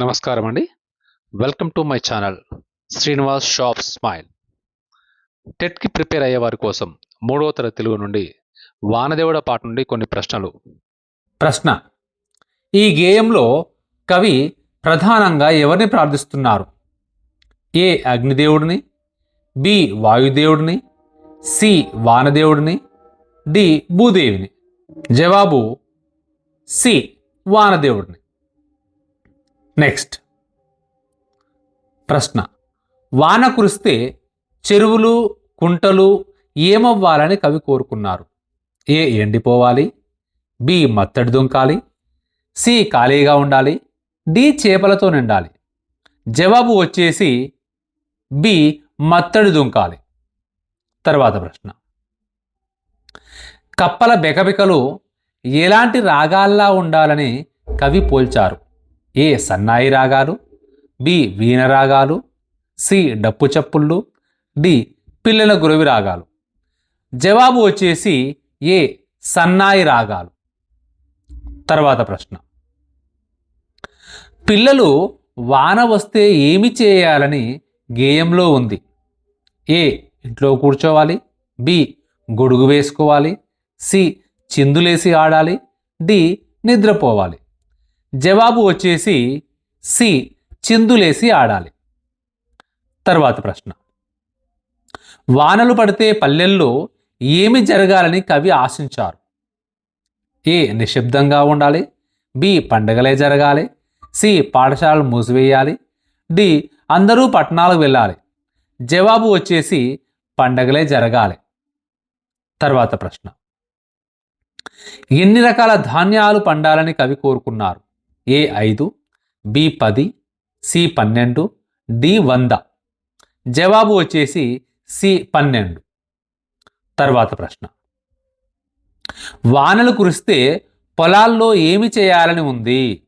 నమస్కారం అండి welcome to my channel Srinivas shop smile. టెట్కి prepare అయ్యే వారి కోసం మూడవ తరగతి తెలుగు నుండి వానదేవుడ పాట నుండి కొన్ని ప్రశ్నలు. ప్రశ్న. ఈ గేయంలో కవి ప్రధానంగా ఎవరిని ప్రార్థిస్తున్నారు? ఏ అగ్నిదేవుడిని బి వాయుదేవుడిని సి వానదేవుడిని డి భూదేవిని. జవాబు సి వానదేవుడిని. నెక్స్ట్ ప్రశ్న. వాన కురిస్తే చెరువులు కుంటలు ఏమవ్వాలని కవి కోరుకున్నారు. ఏ ఎండిపోవాలి? బి మత్తడి దుంకాలి. సి ఖాళీగా ఉండాలి. డి చేపలతో నిండాలి. జవాబు వచ్చేసి బి మత్తడి దుంకాలి. తర్వాత ప్రశ్న. కప్పల బెకబెకలు ఎలాంటి రాగాల్లా ఉండాలని కవి పోల్చారు? ఏ సన్నాయి రాగాలు? బి వీణ రాగాలు. సి డప్పు చప్పుళ్ళు. డి పిల్లల గురవి రాగాలు. జవాబు వచ్చేసి ఏ సన్నాయి రాగాలు. తర్వాత ప్రశ్న. పిల్లలు వాన వస్తే ఏమి చేయాలని గేయంలో ఉంది? ఏ ఇంట్లో కూర్చోవాలి. బి గొడుగు వేసుకోవాలి. సి చిందులేసి ఆడాలి. డి నిద్రపోవాలి. జవాబు వచ్చేసి సి చిందులేసి ఆడాలి. తర్వాత ప్రశ్న. వానలు పడితే పల్లెల్లో ఏమి జరగాలని కవి ఆశించారు? ఏ నిశ్శబ్దంగా ఉండాలి. బి పండగలే జరగాలి. సి పాఠశాలలు మూసివేయాలి. డి అందరూ పట్టణాలకు వెళ్ళాలి. జవాబు వచ్చేసి పండగలే జరగాలి. తర్వాత ప్రశ్న. ఎన్ని రకాల ధాన్యాలు పండాలని కవి కోరుకున్నారు? ఏ ఐదు బి పది సి పన్నెండు డి వంద. జవాబు వచ్చేసి సి పన్నెండు. తర్వాత ప్రశ్న. వానలు కురిస్తే పొలాల్లో ఏమి చేయాలని ఉంది?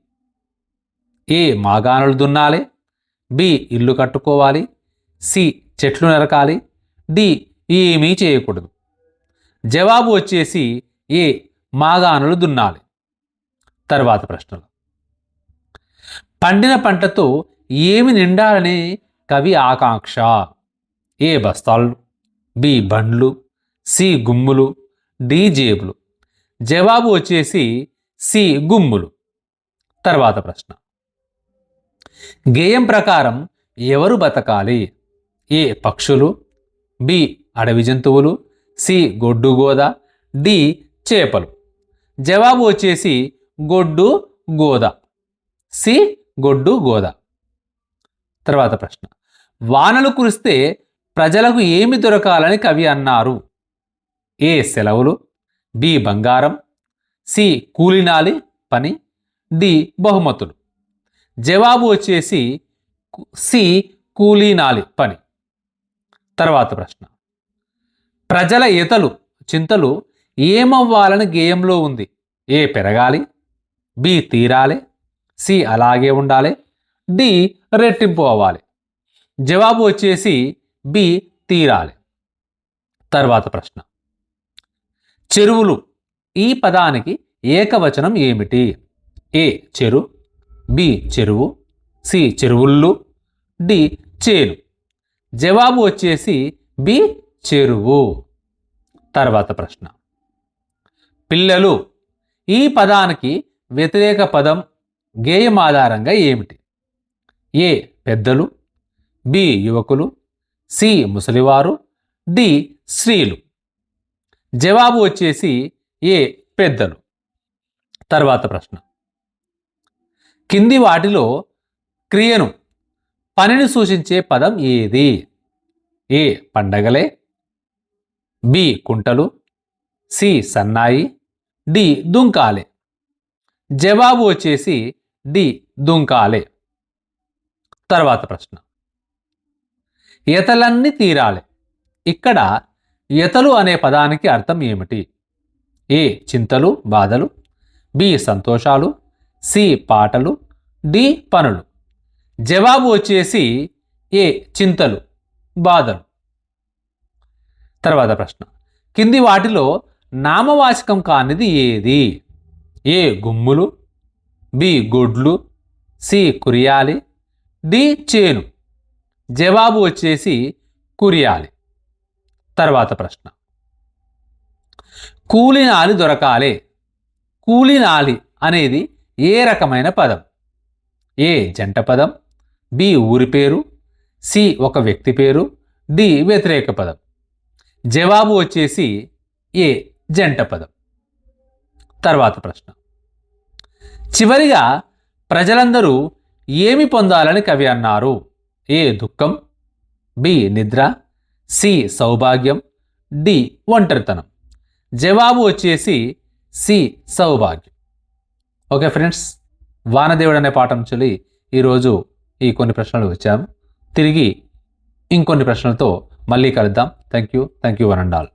ఏ మాగానులు దున్నాలి బి ఇల్లు కట్టుకోవాలి సి చెట్లు నరకాలి డి ఏమీ చేయకూడదు. జవాబు వచ్చేసి ఏ మాగానులు దున్నాలి. తర్వాత ప్రశ్నలు. పండిన పంటతో ఏమి నిండాలని కవి ఆకాంక్ష? ఏ బస్తాలు? బి బండ్లు? సి గుమ్ములు? డి జేబులు? జవాబు వచ్చేసి సి గుమ్ములు. తర్వాత ప్రశ్న. గేయం ప్రకారం ఎవరు బతకాలి? ఏ పక్షులు? బి అడవి జంతువులు? సి గొడ్డు గోద? డి చేపలు. జవాబు వచ్చేసి గొడ్డు గోద. సి గొడ్డు గోద. తర్వాత ప్రశ్న. వానలు కురిస్తే ప్రజలకు ఏమి దొరకాలని కవి అన్నారు? ఏ. సెలవులు బి. బంగారం సి. కూలినాలి పని డి. బహుమతులు. జవాబు వచ్చేసి సి. కూలీనాలి పని. తర్వాత ప్రశ్న. ప్రజల ఈతలు చింతలు ఏమవ్వాలని గేయంలో ఉంది? ఏ. పెరగాలి బి. తీరాలి సి అలాగే ఉండాలి డి రెట్టింపు అవ్వాలి. జవాబు వచ్చేసి బి తీరాలి. తర్వాత ప్రశ్న. చెరువులు ఈ పదానికి ఏకవచనం ఏమిటి? ఏ చెరు బి చెరువు సి చెరువుళ్ళు డి చేను జవాబు వచ్చేసి బి చెరువు. తర్వాత ప్రశ్న. పిల్లలు ఈ పదానికి వ్యతిరేక పదం గేయం ఆధారంగా ఏమిటి? ఏ. పెద్దలు బి. యువకులు సి. ముసలివారు డి. స్త్రీలు. జవాబు వచ్చేసి ఏ. పెద్దలు. తర్వాత ప్రశ్న. కింది వాటిలో క్రియను పనిని సూచించే పదం ఏది? ఏ. పండగలే బి. కుంటలు సి. సన్నాయి డి. దుంకాలే. జవాబు వచ్చేసి డి దుంకాలే. తర్వాత ప్రశ్న. ఈతలన్నీ తీరాలి. ఇక్కడ ఈతలు అనే పదానికి అర్థం ఏమిటి? ఏ. చింతలు బాధలు. బి. సంతోషాలు. సి. పాటలు. డి. పనులు. జవాబు వచ్చేసి ఏ. చింతలు బాధలు. తర్వాత ప్రశ్న. కింది వాటిలో నామవాచకం కానిది ఏది? ఏ. గుమ్ములు బి గొడ్లు సి కురియాలి డి చేను. జవాబు వచ్చేసి కురియాలి. తర్వాత ప్రశ్న. కూలినాలి దొరకాలే. కూలినాలి అనేది ఏ రకమైన పదం? ఏ జంట పదం బి ఊరి పేరు సి ఒక వ్యక్తి పేరు డి వ్యతిరేక పదం. జవాబు వచ్చేసి ఏ జంట పదం? తర్వాత ప్రశ్న. చివరిగా ప్రజలందరూ ఏమి పొందాలని కవి అన్నారు? ఏ దుఃఖం? బి నిద్ర సి సౌభాగ్యం డి ఒంటరితనం. జవాబు వచ్చేసి సి సౌభాగ్యం. ఓకే ఫ్రెండ్స్ వానదేవుడు అనే పాఠం చొలి ఈరోజు ఈ కొన్ని ప్రశ్నలు వచ్చాము తిరిగి ఇంకొన్ని ప్రశ్నలతో మళ్ళీ కలుద్దాం. Thank you thank you one and all.